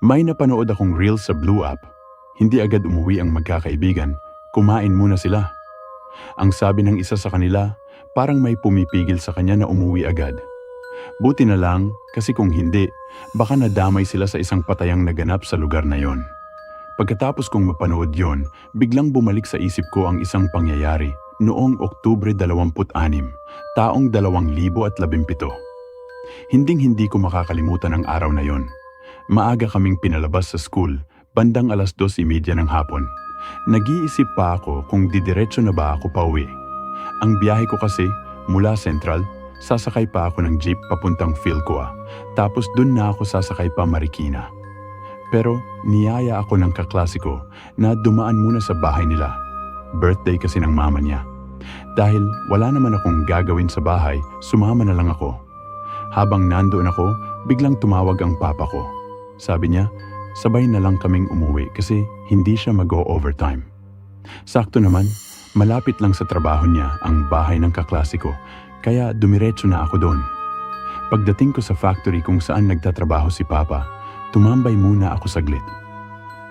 May napanood akong reel sa Blue App. Hindi agad umuwi ang magkakaibigan, kumain muna sila. Ang sabi ng isa sa kanila, parang may pumipigil sa kanya na umuwi agad. Buti na lang kasi kung hindi, baka nadamay sila sa isang patayang naganap sa lugar na yon. Pagkatapos kong mapanood yon, biglang bumalik sa isip ko ang isang pangyayari noong Oktubre 26, taong 2017. Hinding-hindi ko makakalimutan ang araw na yon. Maaga kaming pinalabas sa school, bandang alas 2.30 ng hapon. Nag-iisip pa ako kung didiretso na ba ako pauwi. Ang biyahe ko kasi mula Central, sasakay pa ako ng jeep papuntang Philcoa, tapos dun na ako sasakay pa Marikina. Pero niyaya ako ng kaklasiko na dumaan muna sa bahay nila. Birthday kasi ng mama niya. Dahil wala naman akong gagawin sa bahay, sumama na lang ako. Habang nandoon ako, biglang tumawag ang papa ko. Sabi niya, sabay na lang kaming umuwi kasi hindi siya mag-o-overtime. Sakto naman, malapit lang sa trabaho niya ang bahay ng kaklasiko, kaya dumiretso na ako doon. Pagdating ko sa factory kung saan nagtatrabaho si Papa, tumambay muna ako saglit.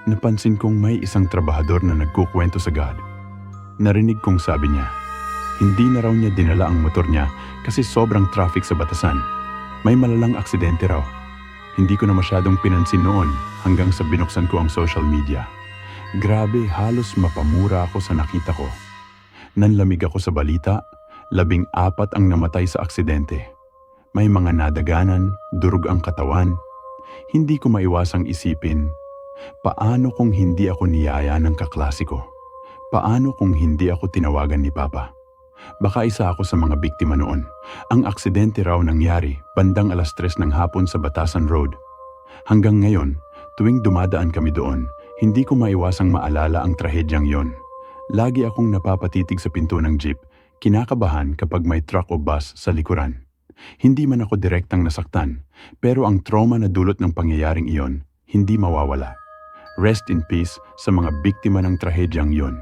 Napansin kong may isang trabahador na nagkukwento sa God. Narinig kong sabi niya, hindi na raw niya dinala ang motor niya kasi sobrang traffic sa batasan. May malalang aksidente raw. Hindi ko na masyadong pinansin noon hanggang sa binuksan ko ang social media. Grabe, halos mapamura ako sa nakita ko. Nanlamig ako sa balita, labing apat ang namatay sa aksidente. May mga nadaganan, durog ang katawan. Hindi ko maiwasang isipin, paano kung hindi ako niyaya ng kaklasiko? Paano kung hindi ako tinawagan ni Papa? Baka isa ako sa mga biktima noon. Ang aksidente raw nangyari bandang alas tres ng hapon sa Batasan Road. Hanggang ngayon, tuwing dumadaan kami doon, hindi ko maiwasang maalala ang trahedyang yon. Lagi akong napapatitig sa pinto ng jeep, kinakabahan kapag may truck o bus sa likuran. Hindi man ako direktang nasaktan, pero ang trauma na dulot ng pangyayaring iyon, hindi mawawala. Rest in peace sa mga biktima ng trahedyang yon.